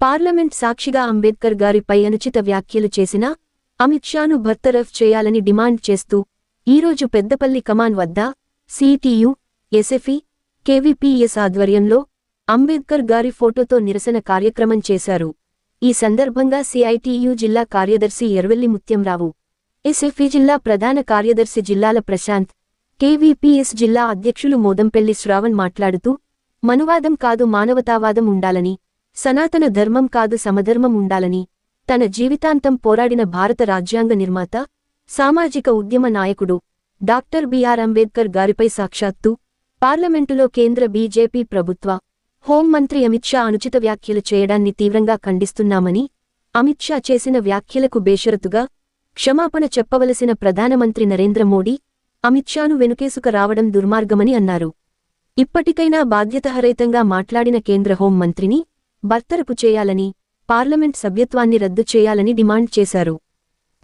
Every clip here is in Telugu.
పార్లమెంట్ సాక్షిగా అంబేద్కర్ గారిపై అనుచిత వ్యాఖ్యలు చేసిన అమిత్ షాను బర్తరఫ్ చేయాలని డిమాండ్ చేస్తూ ఈరోజు పెద్దపల్లి కమాన్ వద్ద సిటియు ఎస్ఎఫ్ఈ కేవీపీఎస్ ఆధ్వర్యంలో అంబేద్కర్ గారి ఫోటోతో నిరసన కార్యక్రమం చేశారు. ఈ సందర్భంగా సిఐటియు జిల్లా కార్యదర్శి ఎర్వెల్లి ముత్యంరావు ఎస్ఎఫ్ఈ జిల్లా ప్రధాన కార్యదర్శి జిల్లాల ప్రశాంత్ కేవీపీఎస్ జిల్లా అధ్యక్షులు మోదంపెల్లి శ్రావణ్ మాట్లాడుతూ మనువాదం కాదు మానవతావాదం ఉండాలని సనాతన ధర్మం కాదు సమధర్మం ఉండాలని తన జీవితాంతం పోరాడిన భారత రాజ్యాంగ నిర్మాత సామాజిక ఉద్యమ నాయకుడు డాక్టర్ బిఆర్ అంబేద్కర్ గారిపై సాక్షాత్తు పార్లమెంటులో కేంద్ర బీజేపీ ప్రభుత్వ హోంమంత్రి అమిత్ షా అనుచిత వ్యాఖ్యలు చేయడాన్ని తీవ్రంగా ఖండిస్తున్నామని అమిత్ షా చేసిన వ్యాఖ్యలకు బేషరతుగా క్షమాపణ చెప్పవలసిన ప్రధానమంత్రి నరేంద్ర మోడీ అమిత్ షాను వెనుకేసుక రావడం దుర్మార్గమని అన్నారు. ఇప్పటికైనా బాధ్యతహరహితంగా మాట్లాడిన కేంద్ర హోంమంత్రిని బర్తరపు చేయాలని పార్లమెంట్ సభ్యత్వాన్ని రద్దు చేయాలని డిమాండ్ చేశారు.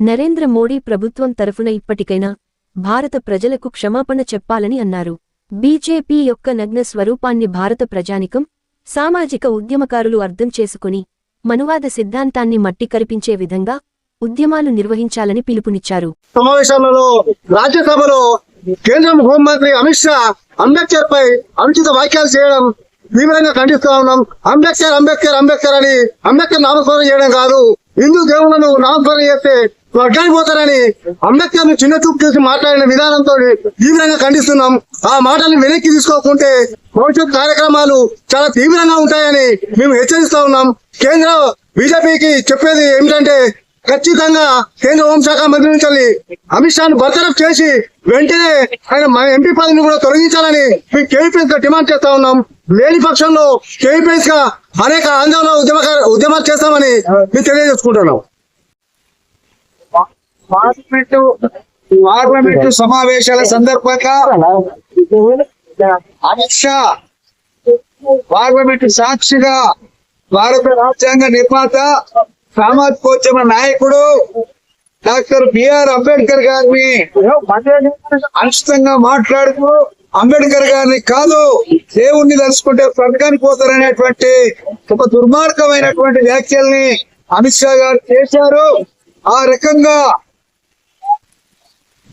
నరేంద్ర మోడీ ప్రభుత్వం తరఫున ఇప్పటికైనా భారత ప్రజలకు క్షమాపణ చెప్పాలని అన్నారు. బీజేపీ యొక్క నగ్న స్వరూపాన్ని భారత ప్రజానికం సామాజిక ఉద్యమకారులు అర్థం చేసుకుని మనువాద సిద్ధాంతాన్ని మట్టి కరిపించే విధంగా ఉద్యమాలు నిర్వహించాలని పిలుపునిచ్చారు. సమావేశాలలో రాజ్యసభలో కేంద్ర హోంమంత్రి అమిత్ షా అంబేద్కర్ పై అనుచిత వ్యాఖ్యలు చేయడం తీవ్రంగా ఖండిస్తా ఉన్నాం. అంబేద్కర్ అంబేద్కర్ అంబేద్కర్ అని అంబేద్కర్ నామస్మరణ చేయడం కాదు. హిందూ దేవులను నామస్మరణ చేస్తే వర్గానికి పోతారని అంబేద్కర్ను చిన్న చూపు చేసి మాట్లాడిన విధానంతో తీవ్రంగా ఖండిస్తున్నాం. ఆ మాటలను వెనక్కి తీసుకోకుంటే భవిష్యత్ కార్యక్రమాలు చాలా తీవ్రంగా ఉంటాయని మేము హెచ్చరిస్తా ఉన్నాం. కేంద్ర బీజేపీకి చెప్పేది ఏమిటంటే ఖచ్చితంగా కేంద్ర హోంశాఖ మంత్రి నుంచి అమిత్ షాను బర్తరఫ్ చేసి వెంటనే ఆయన ఎంపీ పదవిని కూడా తొలగించాలని మేము కేవీపీ డిమాండ్ చేస్తా ఉన్నాం. లేని పక్షంలో కేపీఎస్గా అనేక ఆందోళన ఉద్యమకార ఉద్యమాలు చేస్తామని మేము తెలియజేసుకుంటున్నాం. పార్లమెంటు పార్లమెంటు సమావేశాల సందర్భంగా అమిత్ షా పార్లమెంటు సాక్షిగా భారత రాజ్యాంగ నిర్మాత సామాజికోద్యమ నాయకుడు డాక్టర్ బిఆర్ అంబేద్కర్ గారిని అనుచితంగా మాట్లాడుతూ అంబేద్కర్ గారిని కాదు దేవుణ్ణి తలుచుకుంటే స్వర్గానికి పోతారనేటువంటి ఒక దుర్మార్గమైనటువంటి వ్యాఖ్యల్ని అమిత్ షా గారు చేశారు. ఆ రకంగా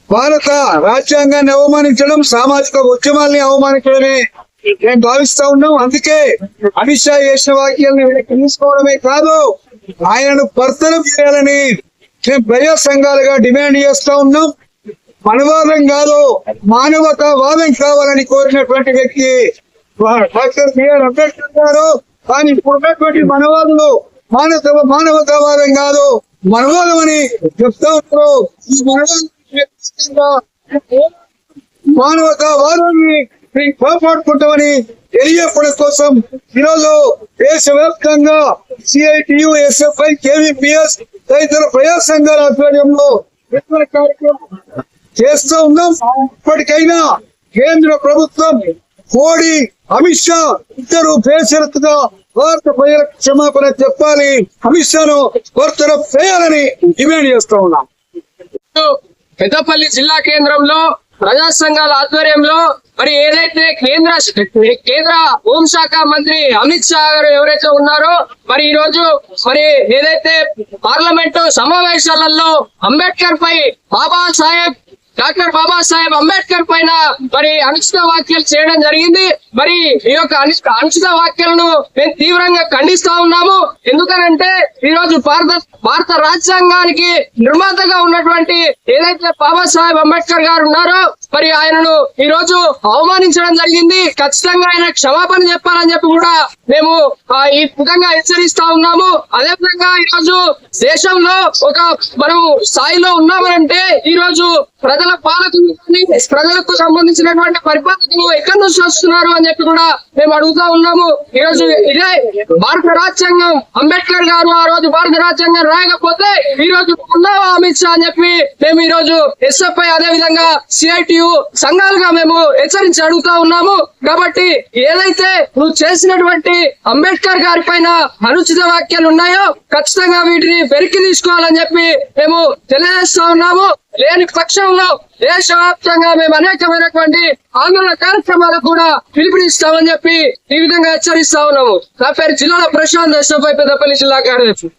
భారత రాజ్యాంగాన్ని అవమానించడం సామాజిక ఉద్యమాల్ని అవమానించడమే మేము భావిస్తా ఉన్నాం. అందుకే అమిత్ షా చేసిన వాక్యాలను తీసుకోవడమే కాదు ఆయనను పర్తనం చేయాలని మేము ప్రజా సంఘాలుగా డిమాండ్ చేస్తా ఉన్నాం. మనవాదం కాదు మానవతావాదం కావాలని కోరినటువంటి వ్యక్తి డాక్టర్ బిఆర్ అంబేద్కర్ గారు. కానీ ఇప్పుడున్నటువంటి మనవాదులు మానవ మానవతావాదం కాదు మనవాదం అని చెప్తా ఉన్నారు. ఈ మనవాదం మానవతావాదాన్ని మేము కాపాడుకుంటామని తెలియపడం కోసం ఈరోజు దేశవ్యాప్తంగా సిఐటియు ఎస్ఎఫ్ఐ కేవీపీఎస్ తదితర ప్రజా సంఘాల ఆధ్వర్యంలో చేస్తూ ఉన్నాం. ఇప్పటికైనా కేంద్ర ప్రభుత్వం మోడీ అమిత్ షా ఇద్దరు బేషరతుగా భారత ప్రజలకు క్షమాపణ చెప్పాలి. అమిత్ షాను బర్తరఫ్ చేయాలని డిమాండ్ చేస్తూ ఉన్నాం. పెద్దపల్లి జిల్లా కేంద్రంలో ప్రజా సంఘాల ఆధ్వర్యంలో మరి ఏదైతే కేంద్ర కేంద్ర హోంశాఖ మంత్రి అమిత్ షా గారు ఎవరైతే ఉన్నారో మరి ఈ రోజు మరి ఏదైతే పార్లమెంటు సమావేశాలలో అంబేద్కర్ పై బాబా సాహెబ్ డాక్టర్ బాబాసాహెబ్ అంబేద్కర్ పైన మరి అనుచిత వ్యాఖ్యలు చేయడం జరిగింది. మరి ఈ యొక్క అను- అనుచిత వ్యాఖ్యలను మేము తీవ్రంగా ఖండిస్తా ఉన్నాము. ఎందుకనంటే ఈ రోజు భారత భారత రాజ్యాంగానికి నిర్మాతగా ఉన్నటువంటి ఏదైతే బాబాసాహెబ్ అంబేద్కర్ గారు ఉన్నారో మరి ఆయనను ఈ రోజు అవమానించడం జరిగింది. ఖచ్చితంగా ఆయన క్షమాపణ చెప్పాలని చెప్పి కూడా మేము ఆ, ఈ విధంగా హెచ్చరిస్తా ఉన్నాము. అదే విధంగా ఈ రోజు దేశంలో ఒక మనం స్థాయిలో ఉన్నామనంటే ఈ రోజు ప్రజల పాలకులు కానీ ప్రజలకు సంబంధించినటువంటి పరిపాలకులు ఎక్కడి నుంచి వస్తున్నారు అని చెప్పి కూడా మేము అడుగుతా ఉన్నాము. ఈ రోజు ఇదే భారత రాజ్యాంగం అంబేద్కర్ గారు ఆ రోజు భారత రాజ్యాంగం రాయకపోతే ఈ రోజు ఉన్నావా అమిత్ షా అని చెప్పి మేము ఈ రోజు ఎస్ఎఫ్ఐ అదే విధంగా సిఐటియు సంఘాలుగా మేము హెచ్చరించి అడుగుతా ఉన్నాము. కాబట్టి ఏదైతే నువ్వు చేసినటువంటి అంబేద్కర్ గారి పైన అనుచిత వ్యాఖ్యలు ఉన్నాయో ఖచ్చితంగా వీటిని వెరికి తీసుకోవాలని చెప్పి మేము తెలియజేస్తా ఉన్నాము. లేని పక్షంలో దేశవ్యాప్తంగా మేము అనేకమైనటువంటి ఆందోళన కార్యక్రమాలకు కూడా పిలుపునిస్తామని చెప్పి ఈ విధంగా హెచ్చరిస్తా ఉన్నాము. నా పేరు జిల్లాల ప్రశాంత్ దర్శనపై పెద్దపల్లి జిల్లా కార్యదర్శి.